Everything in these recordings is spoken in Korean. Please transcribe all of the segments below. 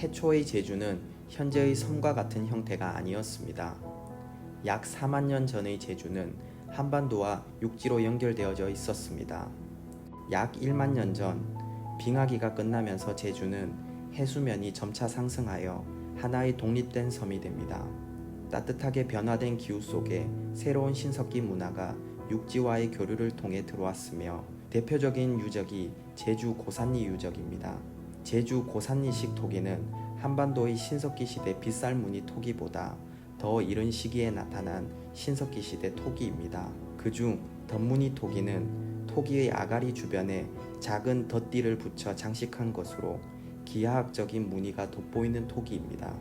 태초의 제주는 현재의 섬과 같은 형태가 아니었습니다. 약 4만 년 전의 제주는 한반도와 육지로 연결되어져 있었습니다. 약 1만 년 전 빙하기가 끝나면서 제주는 해수면이 점차 상승하여 하나의 독립된 섬이 됩니다. 따뜻하게 변화된 기후 속에 새로운 신석기 문화가 육지와의 교류를 통해 들어왔으며 대표적인 유적이 제주 고산리 유적입니다. 제주 고산리식 토기는 한반도의 신석기 시대 빗살무늬 토기보다 더 이른 시기에 나타난 신석기 시대 토기입니다. 그중 덧무늬 토기는 토기의 아가리 주변에 작은 덧띠를 붙여 장식한 것으로 기하학적인 무늬가 돋보이는 토기입니다.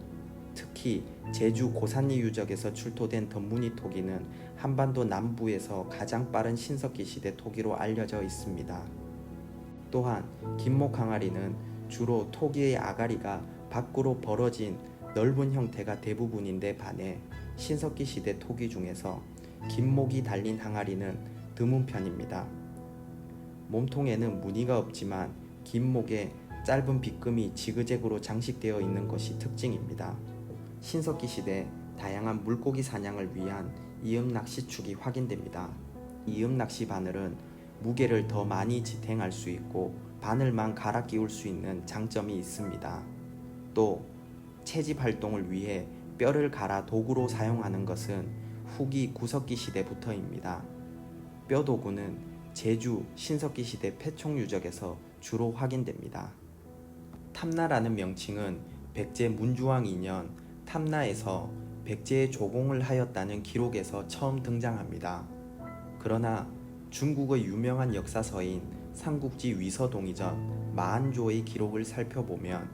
특히 제주 고산리 유적에서 출토된 덧무늬 토기는 한반도 남부에서 가장 빠른 신석기 시대 토기로 알려져 있습니다. 또한 김목 항아리는 주로 토기의 아가리가 밖으로 벌어진 넓은 형태가 대부분인데 반해 신석기 시대 토기 중에서 김목이 달린 항아리는 드문 편입니다. 몸통에는 무늬가 없지만 김목에 짧은 빗금이 지그재그로 장식되어 있는 것이 특징입니다. 신석기 시대 다양한 물고기 사냥을 위한 이음 낚시축이 확인됩니다. 이음 낚시 바늘은 무게를 더 많이 지탱할 수 있고 바늘만 갈아 끼울 수 있는 장점이 있습니다. 또 채집 활동을 위해 뼈를 갈아 도구로 사용하는 것은 후기 구석기 시대부터입니다. 뼈 도구는 제주 신석기 시대 패총 유적에서 주로 확인됩니다. 탐나라는 명칭은 백제 문주왕 2년 탐나에서 백제의 조공을 하였다는 기록에서 처음 등장합니다. 그러나 중국의 유명한 역사서인 삼국지 위서동이전 마한조의 기록을 살펴보면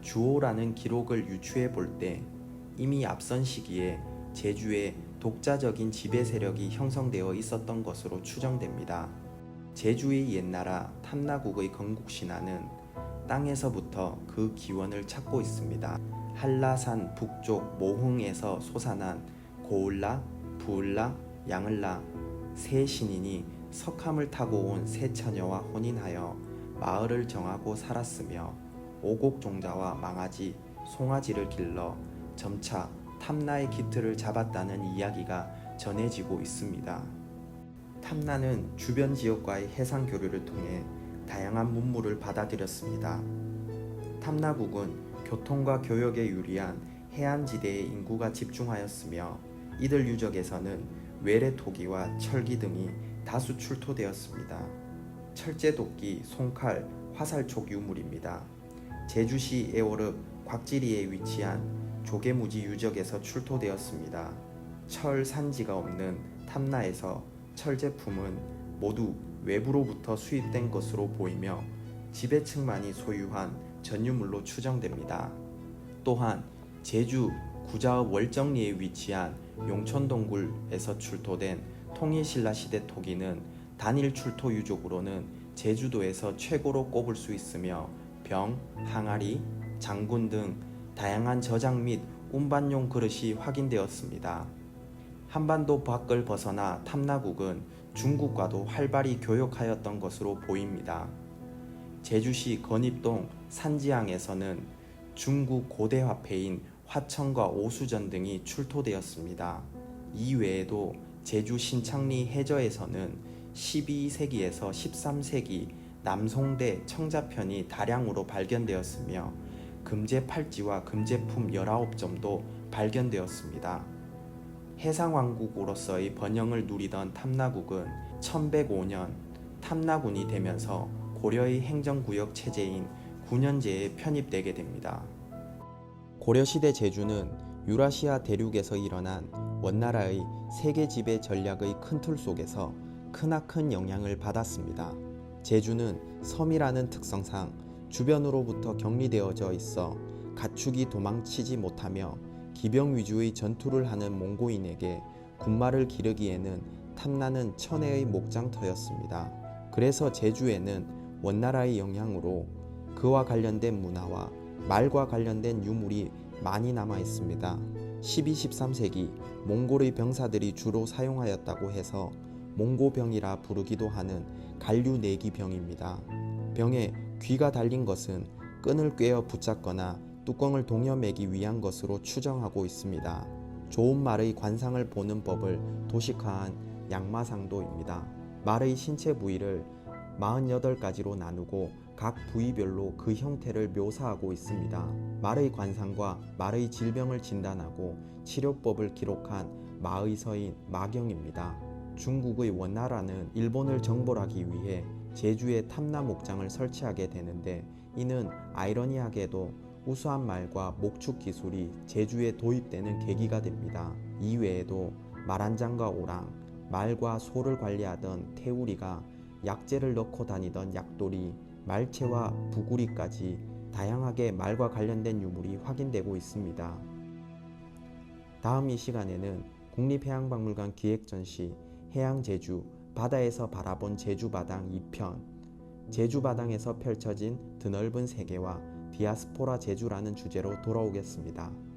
주호라는 기록을 유추해 볼 때 이미 앞선 시기에 제주에 독자적인 지배 세력이 형성되어 있었던 것으로 추정됩니다. 제주의 옛나라 탐나국의 건국 신화는 땅에서부터 그 기원을 찾고 있습니다. 한라산 북쪽 모흥에서 솟아난 고을라, 부을라, 양을라 세 신인이 석함을 타고 온 세 처녀와 혼인하여 마을을 정하고 살았으며 오곡 종자와 망아지, 송아지를 길러 점차 탐나의 기틀을 잡았다는 이야기가 전해지고 있습니다. 탐나는 주변 지역과의 해상 교류를 통해 다양한 문물을 받아들였습니다. 탐나국은 교통과 교역에 유리한 해안지대에 인구가 집중하였으며 이들 유적에서는 외래 토기와 철기 등이 다수 출토되었습니다. 철제 도끼, 송칼, 화살촉 유물입니다. 제주시 애월읍 곽지리에 위치한 조개무지 유적에서 출토되었습니다. 철 산지가 없는 탐나에서 철 제품은 모두 외부로부터 수입된 것으로 보이며 지배층만이 소유한 전유물로 추정됩니다. 또한 제주 구자읍 월정리에 위치한 용천동굴에서 출토된 통일신라 시대 토기는 단일 출토 유족으로는 제주도에서 최고로 꼽을 수 있으며 병, 항아리, 장군 등 다양한 저장 및 운반용 그릇이 확인되었습니다. 한반도 밖을 벗어나 탐나국은 중국과도 활발히 교역하였던 것으로 보입니다. 제주시 건입동 산지항에서는 중국 고대 화폐인 화천과 오수전 등이 출토되었습니다. 이 외에도 제주 신창리 해저에서는 12세기에서 13세기 남송대 청자편이 다량으로 발견되었으며 금제 팔찌와 금제품 19점도 발견되었습니다. 해상왕국으로서의 번영을 누리던 탐나국은 1105년 탐나군이 되면서 고려의 행정구역 체제인 군현제에 편입되게 됩니다. 고려시대 제주는 유라시아 대륙에서 일어난 원나라의 세계 지배 전략의 큰 틀 속에서 크나큰 영향을 받았습니다. 제주는 섬이라는 특성상 주변으로부터 격리되어져 있어 가축이 도망치지 못하며 기병 위주의 전투를 하는 몽고인에게 군마를 기르기에는 탐나는 천혜의 목장터였습니다. 그래서 제주에는 원나라의 영향으로 그와 관련된 문화와 말과 관련된 유물이 많이 남아 있습니다. 12, 13세기 몽골의 병사들이 주로 사용하였다고 해서 몽고병이라 부르기도 하는 간류 내기 병입니다. 병에 귀가 달린 것은 끈을 꿰어 붙잡거나 뚜껑을 동여매기 위한 것으로 추정하고 있습니다. 좋은 말의 관상을 보는 법을 도식화한 양마상도입니다. 말의 신체 부위를 48가지로 나누고 각 부위별로 그 형태를 묘사하고 있습니다. 말의 관상과 말의 질병을 진단하고 치료법을 기록한 마의 서인 마경입니다. 중국의 원나라는 일본을 정벌하기 위해 제주에 탐나 목장을 설치하게 되는데 이는 아이러니하게도 우수한 말과 목축 기술이 제주에 도입되는 계기가 됩니다. 이외에도 말한장과 오랑, 말과 소를 관리하던 태우리가 약재를 넣고 다니던 약돌이, 말채와 부구리까지 다양하게 말과 관련된 유물이 확인되고 있습니다. 다음 이 시간에는 국립해양박물관 기획전시 해양제주 바다에서 바라본 제주바당 2편 제주바당에서 펼쳐진 드넓은 세계와 디아스포라 제주라는 주제로 돌아오겠습니다.